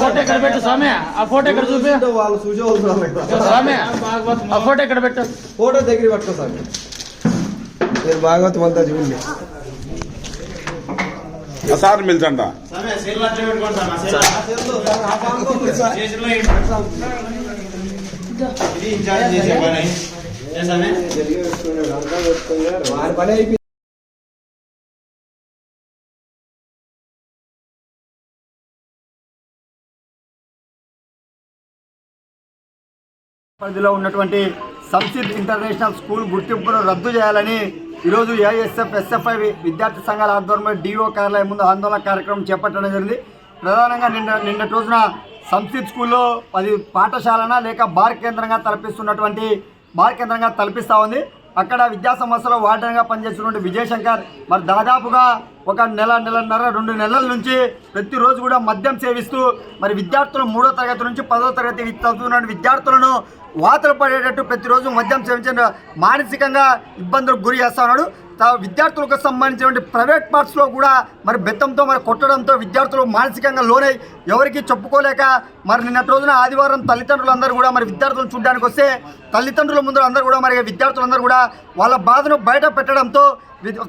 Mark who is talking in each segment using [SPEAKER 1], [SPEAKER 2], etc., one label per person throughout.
[SPEAKER 1] Photo ఎక్కడ పెట్టు స్వామి? ఆ ఫోటో ఎక్కడ చూపి?
[SPEAKER 2] వాళ్ళు
[SPEAKER 1] స్వామి ఆ ఫోటో ఎక్కడ పెట్టు?
[SPEAKER 2] ఫోటో దగ్గర పట్టుకో సార్ మీరు భాగవతం అంతా చూడండి.
[SPEAKER 3] సార్ పిలిచంట
[SPEAKER 2] వారి పని అయిపోయింది.
[SPEAKER 4] పరిధిలో ఉన్నటువంటి సంసిద్ ఇంటర్నేషనల్ స్కూల్ గుర్తింపును రద్దు చేయాలని ఈరోజు ఏఎస్ఎఫ్ ఎస్ఎఫ్ఐ విద్యార్థి సంఘాల ఆధ్వర్యంలో డిఓ కార్యాలయం ముందు ఆందోళన కార్యక్రమం చేపట్టడం జరిగింది. ప్రధానంగా నిన్న నిన్నటి రోజున సంసిద్ స్కూల్లో అది పాఠశాలన లేక బార్ కేంద్రంగా తలపిస్తున్నటువంటి బార్ కేంద్రంగా తలపిస్తూ ఉంది. అక్కడ విద్యా సంస్థలో వార్డెన్గా పనిచేస్తున్నటువంటి విజయశంకర్ మరి దాదాపుగా ఒక నెల నెలన్నర రెండు నెలల నుంచి ప్రతిరోజు కూడా మద్యం సేవిస్తూ మరి విద్యార్థులు మూడో తరగతి నుంచి పదో తరగతి చదువుతున్న విద్యార్థులను వాతలు పడేటట్టు ప్రతిరోజు మద్యం సేవించిన మానసికంగా ఇబ్బందులకు గురి చేస్తా ఉన్నాడు. విద్యార్థులకు సంబంధించినటువంటి ప్రైవేట్ పార్ట్స్లో కూడా మరి బెత్తంతో మరి కొట్టడంతో విద్యార్థులు మానసికంగా లోనై ఎవరికి చెప్పుకోలేక మరి నిన్నటి రోజున ఆదివారం తల్లిదండ్రులందరూ కూడా మరి విద్యార్థులను చూడడానికి వస్తే తల్లిదండ్రుల ముందు అందరూ కూడా మరి విద్యార్థులందరూ కూడా వాళ్ళ బాధను బయట పెట్టడంతో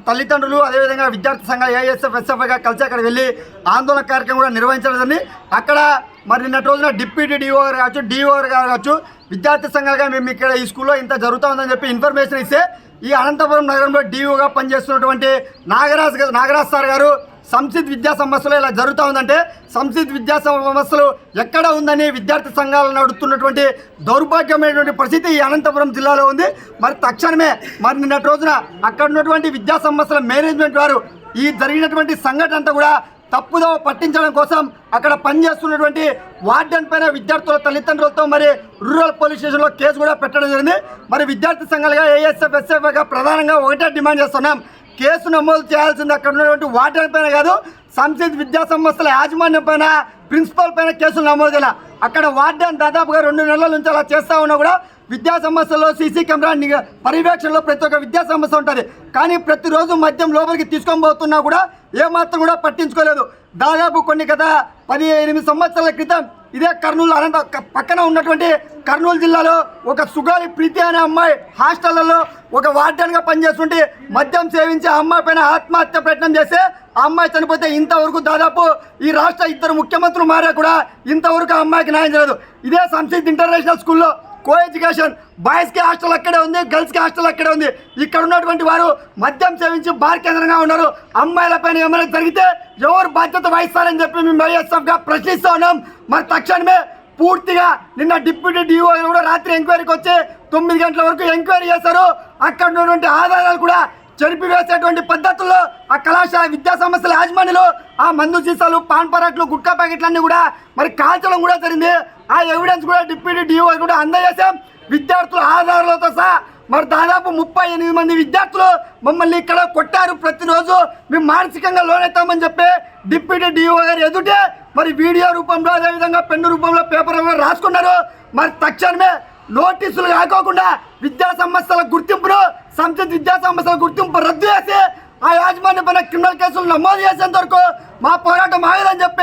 [SPEAKER 4] తల్లిదండ్రులు అదేవిధంగా విద్యార్థి సంఘాలు ఏఎస్ఎఫ్ ఎస్ఎఫ్గా కలిసి అక్కడ వెళ్ళి ఆందోళన కార్యక్రమం కూడా నిర్వహించడం అక్కడ మరి నిన్నటి రోజున డిప్యూటీ డిఓ గారు కావచ్చు డిఓ గారు కావచ్చు విద్యార్థి సంఘాలుగా మేము ఇక్కడ ఈ స్కూల్లో ఇంత జరుగుతూ ఉందని చెప్పి ఇన్ఫర్మేషన్ ఇస్తే ఈ అనంతపురం నగరంలో డీఓగా పనిచేస్తున్నటువంటి నాగరాజ్ గారు- నాగరాజ్ సార్ గారు సంసిద్ విద్యా సంస్థలో ఇలా జరుగుతూ ఉందంటే సంసిద్ విద్యా సంస్థలు ఎక్కడ ఉందని విద్యార్థి సంఘాలు నడుస్తున్నటువంటి దౌర్భాగ్యమైనటువంటి పరిస్థితి ఈ అనంతపురం జిల్లాలో ఉంది. మరి తక్షణమే మరి నిన్నటి రోజున అక్కడ ఉన్నటువంటి విద్యా సంస్థల మేనేజ్మెంట్ వారు ఈ జరిగినటువంటి సంఘటన అంతా కూడా తప్పుదో పట్టించడం కోసం అక్కడ పనిచేస్తున్నటువంటి వార్డెన్ పైన విద్యార్థుల తల్లిదండ్రులతో మరి రూరల్ పోలీస్ స్టేషన్లో కేసు కూడా పెట్టడం జరిగింది. మరి విద్యార్థి సంఘాలుగా ఏఎస్ఎఫ్ ఎస్ఎఫ్గా ప్రధానంగా ఒకటే డిమాండ్ చేస్తున్నాం. కేసు నమోదు చేయాల్సింది అక్కడ ఉన్నటువంటి వార్డెన్ పైన కాదు సంసిద్ విద్యా సంస్థల యాజమాన్యం పైన ప్రిన్సిపాల్ పైన కేసులు నమోదు చేయాలి అక్కడ వార్డెన్ దాదాపుగా రెండు నెలల నుంచి అలా చేస్తా ఉన్నా కూడా విద్యా సంస్థల్లో సీసీ కెమెరా పర్యవేక్షణలో ప్రతి ఒక్క విద్యా సంస్థ ఉంటుంది. కానీ ప్రతిరోజు మద్యం లోపలికి తీసుకొని పోతున్నా కూడా ఏమాత్రం కూడా పట్టించుకోలేదు. దాదాపు కొన్ని గత పది ఎనిమిది సంవత్సరాల క్రితం ఇదే కర్నూలు అనంత పక్కన ఉన్నటువంటి కర్నూలు జిల్లాలో ఒక సుగాలి ప్రీతి అనే అమ్మాయి హాస్టళ్ళలో ఒక వార్డెన్గా పనిచేస్తుంటే మద్యం సేవించి ఆ అమ్మాయి పైన ఆత్మహత్య ప్రయత్నం చేస్తే ఆ అమ్మాయి చనిపోతే ఇంతవరకు దాదాపు ఈ రాష్ట్ర ఇద్దరు ముఖ్యమంత్రులు మారా కూడా ఇంతవరకు ఆ అమ్మాయికి న్యాయం జరగదు. ఇదే సంసిద్ధ్ ఇంటర్నేషనల్ స్కూల్లో కో ఎడ్యుకేషన్ బాయ్స్కి హాస్టల్ అక్కడే ఉంది గర్ల్స్కి హాస్టల్ అక్కడే ఉంది. ఇక్కడ ఉన్నటువంటి వారు మద్యం సేవించి బార్ కేంద్రంగా ఉన్నారు. అమ్మాయిలపైన ఏమైనా జరిగితే ఎవరు బాధ్యత వహిస్తారని చెప్పి మేము వైఎస్ఎఫ్గా ప్రశ్నిస్తూ ఉన్నాం. మరి తక్షణమే పూర్తిగా నిన్న డిప్యూటీ డిఓ కూడా రాత్రి ఎంక్వైరీకి వచ్చి తొమ్మిది గంటల వరకు ఎంక్వైరీ చేశారు. అక్కడ ఉన్నటువంటి ఆధారాలు కూడా చెరిపివేసేటువంటి పద్ధతుల్లో ఆ కళాశాల విద్యా సంస్థల యాజమాన్యులు ఆ మందు సీసాలు పాన్ పరాట్లు గుట్కా ప్యాకెట్లన్నీ కూడా మరి కాల్చడం కూడా జరిగింది. ఆ ఎవిడెన్స్ కూడా డిప్యూటీ డిఓ కూడా అందజేశాం. విద్యార్థుల ఆధారాలతో సహా మరి దాదాపు ముప్పై ఎనిమిది మంది విద్యార్థులు మమ్మల్ని ఇక్కడ కొట్టారు ప్రతిరోజు. మేము మానసికంగా లోనెత్తామని చెప్పి డిప్యూటీ డిఓ గారు ఎదుటే మరి వీడియో రూపంలో అదేవిధంగా పెన్ను రూపంలో పేపర్ రాసుకున్నారు. మరి తక్షణమే నోటీసులు కాకోకుండా విద్యా సంస్థల గుర్తింపును సంస్థ విద్యా సంస్థల గుర్తింపు రద్దు చేసి ఆ యాజమాన్య పైన క్రిమినల్ కేసులు నమోదు చేసేంత వరకు మా పోరాటం ఆగదని చెప్పి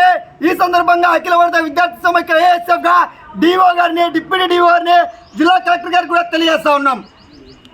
[SPEAKER 4] ఈ సందర్భంగా అఖిల భారత విద్యార్థి సమైక్య ఏఎస్ఎఫ్గా డిఓ గారిని డిప్యూటీ డిఓ గారిని జిల్లా కలెక్టర్ గారికి కూడా తెలియజేస్తా ఉన్నాం.